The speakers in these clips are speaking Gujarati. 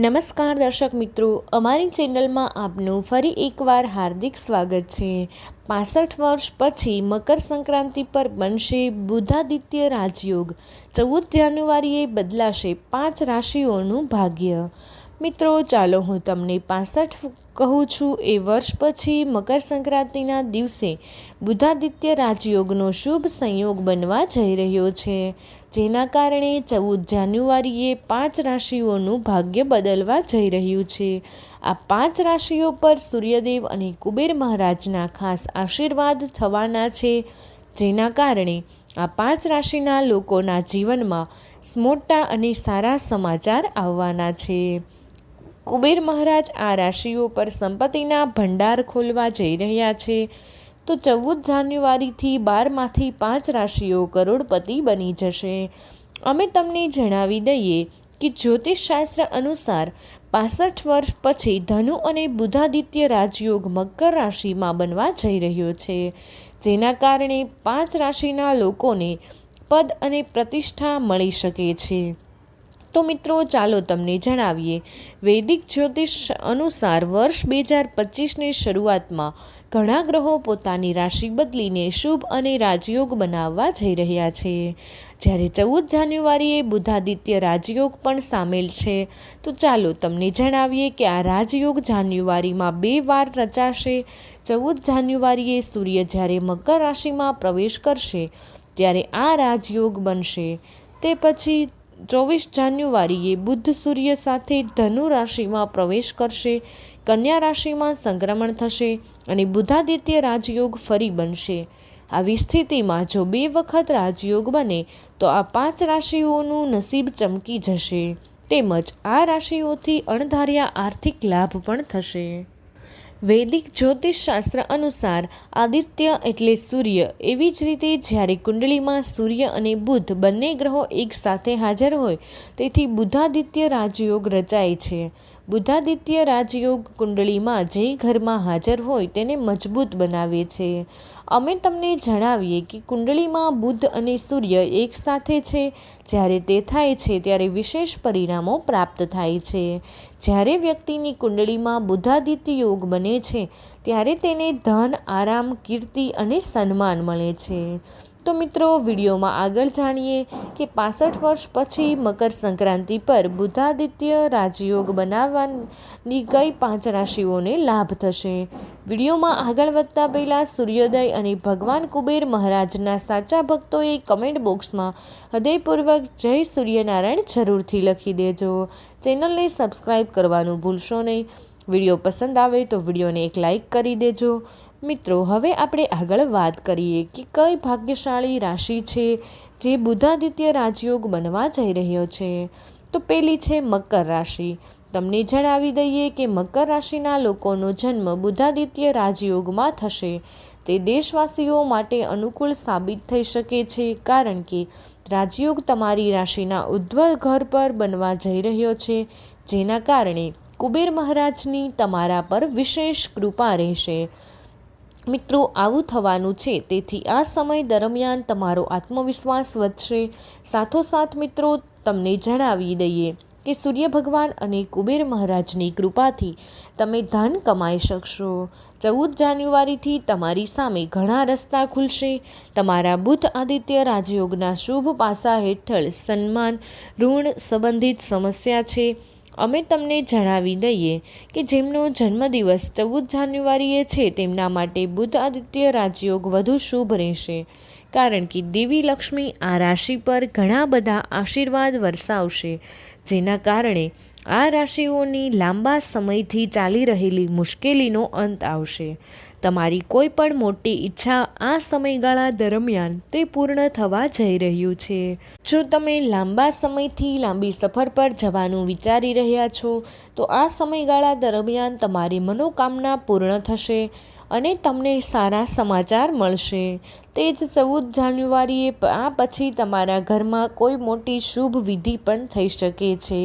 નમસ્કાર દર્શક મિત્રો, અમારી ચેનલમાં આપનું ફરી એકવાર હાર્દિક સ્વાગત છે. પાસઠ વર્ષ પછી મકર સંક્રાંતિ પર બનશે બુધાદિત્ય રાજયોગ. ચૌદ જાન્યુઆરીએ બદલાશે પાંચ રાશિઓનું ભાગ્ય. મિત્રો, ચાલો હું તમને પાસઠ કહું છું, એ વર્ષ પછી મકર સંક્રાંતિના દિવસે બુધાદિત્ય રાજયોગનો શુભ સંયોગ બનવા જઈ રહ્યો છે, જેના કારણે ચૌદ જાન્યુઆરીએ પાંચ રાશિઓનું ભાગ્ય બદલવા જઈ રહ્યું છે. આ પાંચ રાશિઓ પર સૂર્યદેવ અને કુબેર મહારાજના ખાસ આશીર્વાદ થવાના છે, જેના કારણે આ પાંચ રાશિના લોકોના જીવનમાં મોટા અને સારા સમાચાર આવવાના છે. કુબેર મહારાજ આ રાશિઓ પર સંપત્તિના ભંડાર ખોલવા જઈ રહ્યા છે. તો ચૌદ જાન્યુઆરીથી બારમાંથી પાંચ રાશિઓ કરોડપતિ બની જશે. અમે તમને જણાવી દઈએ કે જ્યોતિષશાસ્ત્ર અનુસાર પાસઠ વર્ષ પછી ધનુ અને બુધાદિત્ય રાજયોગ મકર રાશિમાં બનવા જઈ રહ્યો છે. જેના કારણે પાંચ રાશિના લોકોને પદ અને પ્રતિષ્ઠા મળી શકે છે. તો મિત્રો, ચાલો તમને જણાવીએ. વૈદિક જ્યોતિષ અનુસાર વર્ષ બે હજાર પચીસની શરૂઆતમાં ઘણા ગ્રહો પોતાની રાશિ બદલીને શુભ અને રાજયોગ બનાવવા જઈ રહ્યા છે. જ્યારે ચૌદ જાન્યુઆરીએ બુધાદિત્ય રાજયોગ પણ સામેલ છે. તો ચાલો તમને જણાવીએ કે આ રાજયોગ જાન્યુઆરીમાં બે વાર રચાશે. ચૌદ જાન્યુઆરીએ સૂર્ય જ્યારે મકર રાશિમાં પ્રવેશ કરશે, ત્યારે આ રાજયોગ બનશે. તે પછી ચોવીસ જાન્યુઆરીએ બુદ્ધ સૂર્ય સાથે ધનુ રાશિમાં પ્રવેશ કરશે, કન્યા રાશિમાં સંક્રમણ થશે અને બુધાદિત્ય રાજયોગ ફરી બનશે. આવી સ્થિતિમાં જો બે વખત રાજયોગ બને, તો આ પાંચ રાશિઓનું નસીબ ચમકી જશે. તેમજ આ રાશિઓથી અણધાર્યા આર્થિક લાભ પણ થશે. વૈદિક જ્યોતિષશાસ્ત્ર અનુસાર આદિત્ય એટલે સૂર્ય. એવી જ રીતે જ્યારે કુંડળીમાં સૂર્ય અને બુધ બંને ગ્રહો એકસાથે હાજર હોય, તેથી બુધાદિત્ય રાજયોગ રચાય છે. બુધાદિત્ય રાજયોગ કુંડળીમાં જે ઘરમાં હાજર હોય તેને મજબૂત બનાવે છે. અમે તમને જણાવીએ કે કુંડળીમાં બુધ અને સૂર્ય એક સાથે છે. જ્યારે તે થાય છે, ત્યારે વિશેષ પરિણામો પ્રાપ્ત થાય છે. જ્યારે વ્યક્તિની કુંડળીમાં બુધાદિત્ય યોગ બને છે, ત્યારે તેને ધન, આરામ, કીર્તિ અને સન્માન મળે છે. તો મિત્રો, વિડીયોમાં આગળ જાણીએ કે પાસઠ વર્ષ પછી મકર સંક્રાંતિ પર બુધાદિત્ય રાજયોગ બનાવવાની કઈ પાંચ રાશિઓને લાભ થશે? વિડીયોમાં આગળ વધતા પહેલાં સૂર્યોદય અને ભગવાન કુબેર મહારાજના સાચા ભક્તોએ કમેન્ટ બોક્સમાં હૃદયપૂર્વક જય સૂર્યનારાયણ જરૂરથી લખી દેજો. ચેનલને સબસ્ક્રાઈબ કરવાનું ભૂલશો નહીં. વીડિયો પસંદ આવે તો વિડીયોને એક લાઈક કરી દેજો. મિત્રો, હવે આપણે આગળ વાત કરીએ કે કઈ ભાગ્યશાળી રાશિ છે જે બુધાદિત્ય રાજયોગ બનવા જઈ રહ્યો છે? તો પેલી છે મકર રાશિ. તમને જણાવી દઈએ કે મકર રાશિના લોકોનો જન્મ બુધાદિત્ય રાજયોગમાં થશે. તે દેશવાસીઓ માટે અનુકૂળ સાબિત થઈ શકે છે, કારણ કે રાજયોગ તમારી રાશિના ઉદ્ધવ ઘર પર બનવા જઈ રહ્યો છે, જેના કારણે કુબેર મહારાજની તમારા પર વિશેષ કૃપા રહેશે. મિત્રો, આવું થવાનું છે. તેથી આ સમય દરમિયાન તમારો આત્મવિશ્વાસ વધશે. સાથોસાથ મિત્રો, તમને જણાવી દઈએ કે સૂર્ય ભગવાન અને કુબેર મહારાજની કૃપાથી તમે ધન કમાઈ શકશો. ચૌદ જાન્યુઆરીથી તમારી સામે ઘણા રસ્તા ખુલશે. તમારા બુદ્ધ આદિત્ય રાજયોગના શુભ પાસા હેઠળ સન્માન, ઋણ સંબંધિત સમસ્યા છે. અમે તમને જણાવી દઈએ કે જેમનો જન્મદિવસ ચૌદ જાન્યુઆરીએ છે, તેમના માટે બુધ આદિત્ય રાજયોગ વધુ શુભ રહેશે. કારણ કે દેવી લક્ષ્મી આ રાશિ પર ઘણા બધા આશીર્વાદ વરસાવશે, જેના કારણે આ રાશિઓની લાંબા સમયથી ચાલી રહેલી મુશ્કેલીનો અંત આવશે. તમારી કોઈ પણ મોટી ઈચ્છા આ સમયગાળા દરમિયાન તે પૂર્ણ થવા જઈ રહ્યું છે. જો તમે લાંબા સમયથી લાંબી સફર પર જવાનું વિચારી રહ્યા છો, તો આ સમયગાળા દરમિયાન તમારી મનોકામના પૂર્ણ થશે અને તમને સારા સમાચાર મળશે. તે જ ચૌદ જાન્યુઆરીએ આ પછી તમારા ઘરમાં કોઈ મોટી શુભ વિધિ પણ થઈ શકે છે.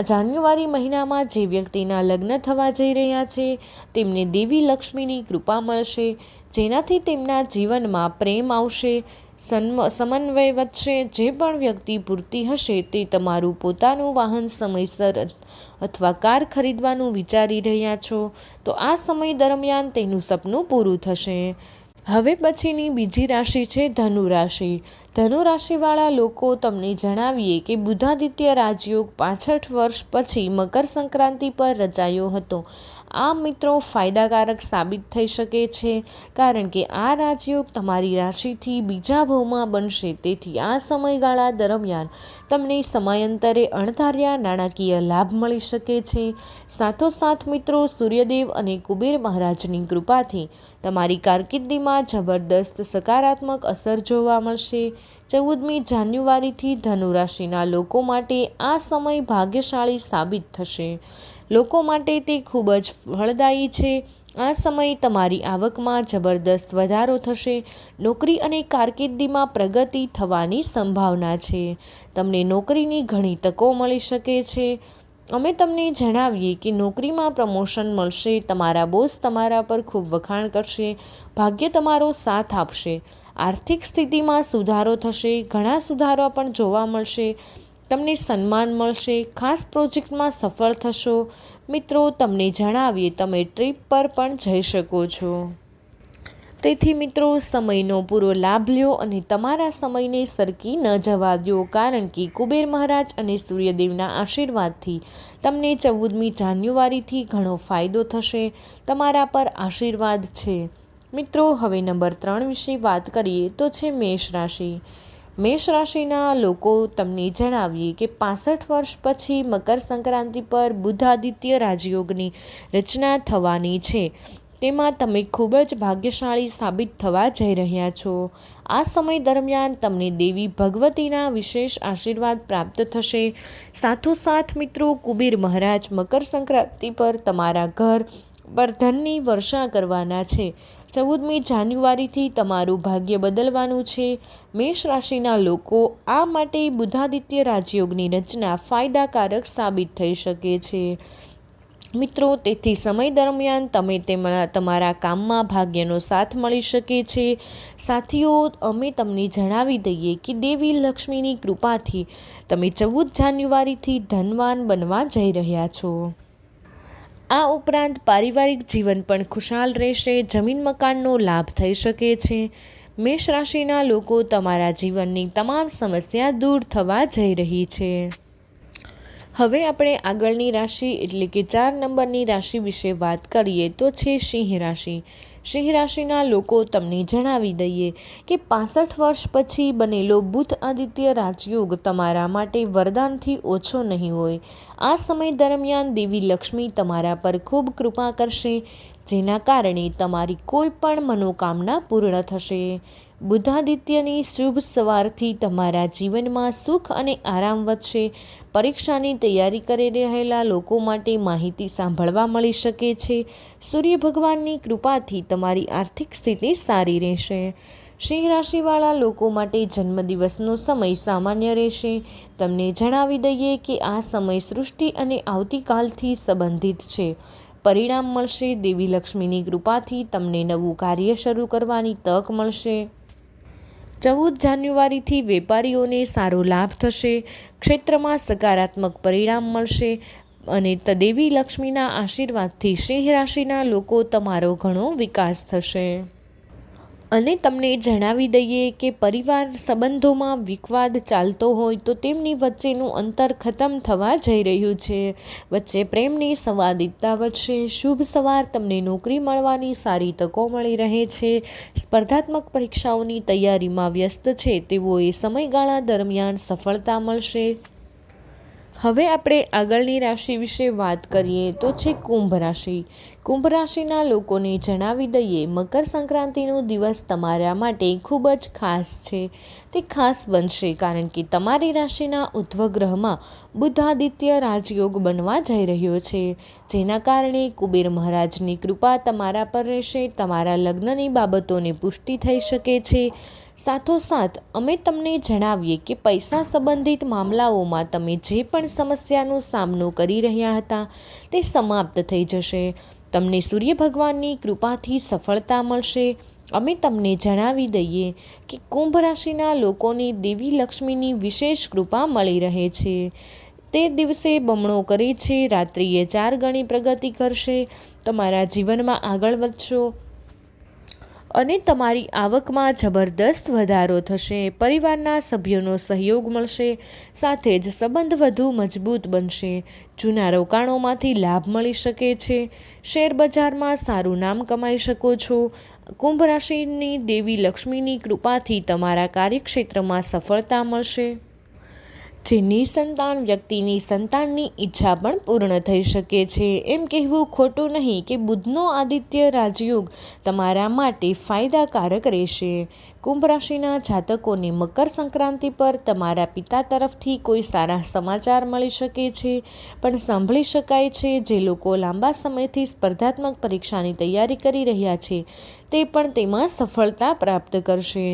જાન્યુઆરી મહિનામાં જે વ્યક્તિના લગ્ન થવા જઈ રહ્યા છે, તેમને દેવી લક્ષ્મીની કૃપા મળશે, જેનાથી તેમના જીવનમાં પ્રેમ આવશે સમન્વય વધશે, જે પણ વ્યક્તિ પૂરતી હશે તે તમારું પોતાનું વાહન સમયસર અથવા કાર ખરીદવાનું વિચારી રહ્યા છો, તો આ સમય દરમિયાન તેનું સપનું પૂરું થશે. હવે પછીની બીજી રાશિ છે ધનુ રાશિ. ધનુ રાશિવાળા લોકો તમને જણાવીએ કે બુધાદિત્ય રાજયોગ પાસઠ વર્ષ પછી મકર સંક્રાંતિ પર રચાયો હતો. આ મિત્રો ફાયદાકારક સાબિત થઈ શકે છે, કારણ કે આ રાજયોગ તમારી રાશિથી બીજા ભાવમાં બનશે. તેથી આ સમયગાળા દરમિયાન તમને સમયાંતરે અણધાર્યા નાણાકીય લાભ મળી શકે છે. સાથોસાથ મિત્રો, સૂર્યદેવ અને કુબેર મહારાજની કૃપાથી તમારી કારકિર્દીમાં જબરદસ્ત સકારાત્મક અસર જોવા મળશે. ચૌદમી જાન્યુઆરીથી ધનુરાશિના લોકો માટે આ સમય ભાગ્યશાળી સાબિત થશે. લોકો માટે તે ખૂબ જ ફળદાયી છે. આ સમય તમારી આવકમાં જબરદસ્ત વધારો થશે. નોકરી અને કારકિર્દીમાં પ્રગતિ થવાની સંભાવના છે. તમને નોકરીની ઘણી તકો મળી શકે છે. અમે તમને જણાવીએ કે નોકરીમાં પ્રમોશન મળશે, તમારા બોસ તમારા પર ખૂબ વખાણ કરશે, ભાગ્ય તમારો સાથ આપશે. આર્થિક સ્થિતિમાં સુધારો થશે, ઘણા સુધારો પણ જોવા મળશે. તમને સન્માન મળશે, ખાસ પ્રોજેક્ટમાં સફળ થશો. મિત્રો, તમને જણાવીએ, તમે ટ્રીપ પર પણ જઈ શકો છો. તેથી મિત્રો, સમયનો પૂરો લાભ લ્યો અને તમારા સમયને સરકી ન જવા દો, કારણ કે કુબેર મહારાજ અને સૂર્યદેવના આશીર્વાદથી તમને ચૌદમી જાન્યુઆરીથી ઘણો ફાયદો થશે. તમારા પર આશીર્વાદ છે. મિત્રો, હવે નંબર ત્રણ વિશે વાત કરીએ તો છે મેષ રાશિ. મેષ રાશિના લોકો તમને જણાવીએ કે પાસઠ વર્ષ પછી મકર સંક્રાંતિ પર બુધાદિત્ય રાજયોગની રચના થવાની છે. તેમાં તમે ખૂબ જ ભાગ્યશાળી સાબિત થવા જઈ રહ્યા છો. આ સમય દરમિયાન તમને દેવી ભગવતીના વિશેષ આશીર્વાદ પ્રાપ્ત થશે. સાથોસાથ મિત્રો, કુબેર મહારાજ મકર સંક્રાંતિ પર તમારા ઘર પર ધનની વર્ષા કરવાના છે. ચૌદમી જાન્યુઆરીથી તમારું ભાગ્ય બદલવાનું છે. મેષ રાશિના લોકો આ માટે બુધાદિત્ય રાજયોગની રચના ફાયદાકારક સાબિત થઈ શકે છે. મિત્રો, તેથી સમય દરમિયાન તમે તેમના, તમારા કામમાં ભાગ્યનો સાથ મળી શકે છે. સાથીઓ, અમે તમને જણાવી દઈએ કે દેવી લક્ષ્મીની કૃપાથી તમે ચૌદ જાન્યુઆરીથી ધનવાન બનવા જઈ રહ્યા છો. આ ઉપરાંત પારિવારિક જીવન પણ ખુશાલ રહેશે, જમીન મકાનનો લાભ થઈ શકે છે. મેષ રાશિના લોકો તમારા જીવનની તમામ સમસ્યા દૂર થવા જઈ રહી છે. હવે આપણે આગળની રાશિ એટલે કે ચાર નંબરની રાશિ વિશે વાત કરીએ તો છે સિંહ રાશિ. સિંહ રાશિના લોકો તમને જણાવી દઈએ કે પાસઠ વર્ષ પછી બનેલો બુધ આદિત્ય રાજયોગ તમારા માટે વરદાનથી ઓછો નહીં હોય. આ સમય દરમિયાન દેવી લક્ષ્મી તમારા પર ખૂબ કૃપા કરશે, જેના કારણે તમારી કોઈ પણ મનોકામના પૂર્ણ થશે. બુધાદિત્યની શુભ સવારથી તમારા જીવનમાં સુખ અને આરામ વધશે. પરીક્ષાની તૈયારી કરી રહેલા લોકો માટે માહિતી સાંભળવા મળી શકે છે. સૂર્ય ભગવાનની કૃપાથી તમારી આર્થિક સ્થિતિ સારી રહેશે. સિંહ રાશિવાળા લોકો માટે જન્મદિવસનો સમય સામાન્ય રહેશે. તમને જણાવી દઈએ કે આ સમય સૃષ્ટિ અને આવતીકાલથી સંબંધિત છે. પરિણામ મળશે, દેવી લક્ષ્મીની કૃપાથી તમને નવું કાર્ય શરૂ કરવાની તક મળશે. ચૌદ જાન્યુઆરીથી વેપારીઓને સારો લાભ થશે. ક્ષેત્રમાં સકારાત્મક પરિણામ મળશે. અને દેવી લક્ષ્મીના આશીર્વાદથી સિંહ રાશિના લોકો તમારો ઘણો વિકાસ થશે. અને તમને જણાવી દઈએ કે પરિવાર સંબંધોમાં વિવાદ ચાલતો હોય તો તેમની વચ્ચેનું અંતર ખતમ થવા જઈ રહ્યું છે. વચ્ચે પ્રેમની સંવાદિતતા વધશે. શુભ સવાર તમને નોકરી મળવાની સારી તકો મળી રહે છે. સ્પર્ધાત્મક પરીક્ષાઓની તૈયારીમાં વ્યસ્ત છે. તેઓએ સમયગાળા દરમિયાન સફળતા મળશે. હવે આપણે આગળની રાશિ વિશે વાત કરીએ તો છે કુંભ રાશિ. કુંભ રાશિના લોકોને જણાવી દઈએ, મકર સંક્રાંતિનો દિવસ તમારા માટે ખૂબ જ ખાસ છે. તે ખાસ બનશે કારણ કે તમારી રાશિના ઉધ્વગ્રહમાં બુદ્ધાદિત્ય રાજયોગ બનવા જઈ રહ્યો છે. જેના કારણે કુબેર મહારાજની કૃપા તમારા પર રહેશે, તમારા લગ્નની બાબતોની પુષ્ટિ થઈ શકે છે. સાથોસાથ, અમે તમને જણાવીએ કે પૈસા સંબંધિત મામલાઓમાં તમે જે પણ સમસ્યાનો સામનો કરી રહ્યા હતા, તે સમાપ્ત થઈ જશે. તમને સૂર્ય ભગવાનની કૃપાથી સફળતા મળશે. અમે તમને જણાવી દઈએ કે કુંભ રાશિના લોકોને દેવી લક્ષ્મીની વિશેષ કૃપા મળી રહે છે. તે દિવસે બમણો કરે છે, રાત્રિએ ચાર ગણી પ્રગતિ કરશે. તમારા જીવનમાં આગળ વધશો. અને તમારી આવકમાં જબરદસ્ત વધારો થશે, પરિવારના સભ્યોનો સહયોગ મળશે, સાથે જ સંબંધ વધુ મજબૂત બનશે. જૂના રોકાણોમાંથી લાભ મળી શકે છે. શેર બજારમાં સારું નામ કમાઈ શકો છો. કુંભ રાશિની દેવી લક્ષ્મીની કૃપાથી તમારા કાર્યક્ષેત્રમાં સફળતા મળશે. જે નિસંતાન વ્યક્તિની સંતાનની ઈચ્છા પણ પૂર્ણ થઈ શકે છે. એમ કહેવું ખોટું નહીં કે બુધનો આદિત્ય રાજયોગ તમારા માટે ફાયદાકારક રહેશે. કુંભ રાશિના જાતકોને મકર સંક્રાંતિ પર તમારા પિતા તરફથી કોઈ સારા સમાચાર મળી શકે છે? પણ સાંભળી શકાય છે જે લોકો લાંબા સમયથી સ્પર્ધાત્મક પરીક્ષાની તૈયારી કરી રહ્યા છે, તે પણ તેમાં સફળતા પ્રાપ્ત કરશે.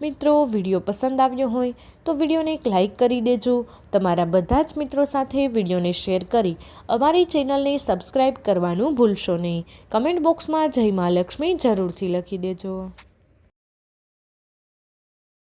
મિત્રો, વીડિયો પસંદ આવ્યો હોય તો વિડીયોને એક લાઇક કરી દેજો. તમારા બધા જ મિત્રો સાથે વિડીયોને શેર કરી અમારી ચેનલને સબસ્ક્રાઈબ કરવાનું ભૂલશો નહીં. કમેન્ટ બોક્સમાં જય મા લક્ષ્મી જરૂરથી લખી દેજો.